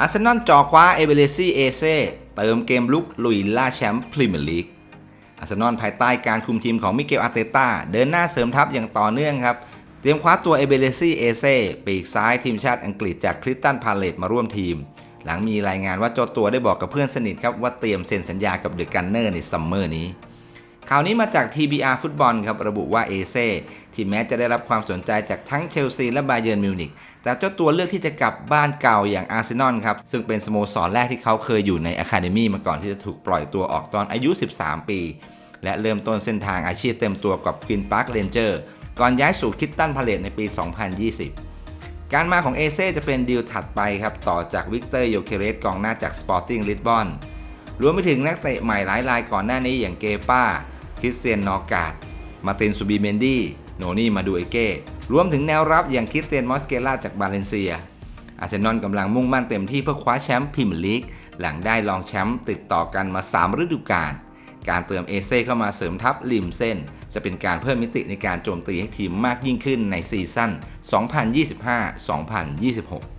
อาร์เซนอลจ่อคว้าเอเบเรซี่เอเซ่เติมเกมลุกลุยล่าแชมป์พรีเมียร์ลีกอาร์เซนอลภายใต้การคุมทีมของมิเกลอาร์เตต้าเดินหน้าเสริมทัพอย่างต่อเนื่องครับ เตรียมคว้าตัวเอเบเรซี่เอเซ่ปีกซ้ายทีมชาติอังกฤษจากคริสตันพาเลตมาร่วมทีม หลังมีรายงานว่าเจ้าตัวได้บอกกับเพื่อนสนิทครับว่าเตรียมเซ็นสัญญากับเดอะกันเนอร์ในซัมเมอร์นี้ ข่าวนี้มาจาก TBR ฟุตบอลครับระบุว่าเอเซ่ที่แม้จะได้รับความสนใจจากทั้งเชลซีและบาเยิร์นมิวนิกแต่เจ้าตัวเลือกที่จะกลับบ้านเก่าอย่างอาร์เซนอลครับ ซึ่งเป็นสโมสรแรกที่เขาเคยอยู่ในอะคาเดมีมาก่อนที่จะถูกปล่อยตัวออกตอนอายุ 13 ปี และเริ่มต้นเส้นทางอาชีพเต็มตัวกับควีนพาร์คเรนเจอร์ก่อนย้ายสู่คิตตันพาเลตในปี 2020การมาของเอเซ่จะเป็นดีลถัดไปครับ ต่อจากวิกเตอร์โยเคเรสกองหน้าจากสปอร์ติ้งลิสบอนรวมไปถึงนักเตะใหม่หลายรายก่อนหน้านี้อย่างเกป้า ริสเตียนนอการ์ดมาร์ตินซูบีเมนดี้โนนี่มาดูเอเก้รวมถึงแนวรับอย่างคริสเตียนมอสเกล่าจากบาเลนเซีย อาร์เซนอลกำลังมุ่งมั่นเต็มที่เพื่อคว้าแชมป์พรีเมียร์ลีกหลังได้รองแชมป์ติดต่อกันมา 3 ฤดูกาลการเติมเอเซ่เข้ามาเสริมทัพริมเส้น จะเป็นการเพิ่มมิติในการโจมตีให้ทีมมากยิ่งขึ้นในซีซั่น 2025-2026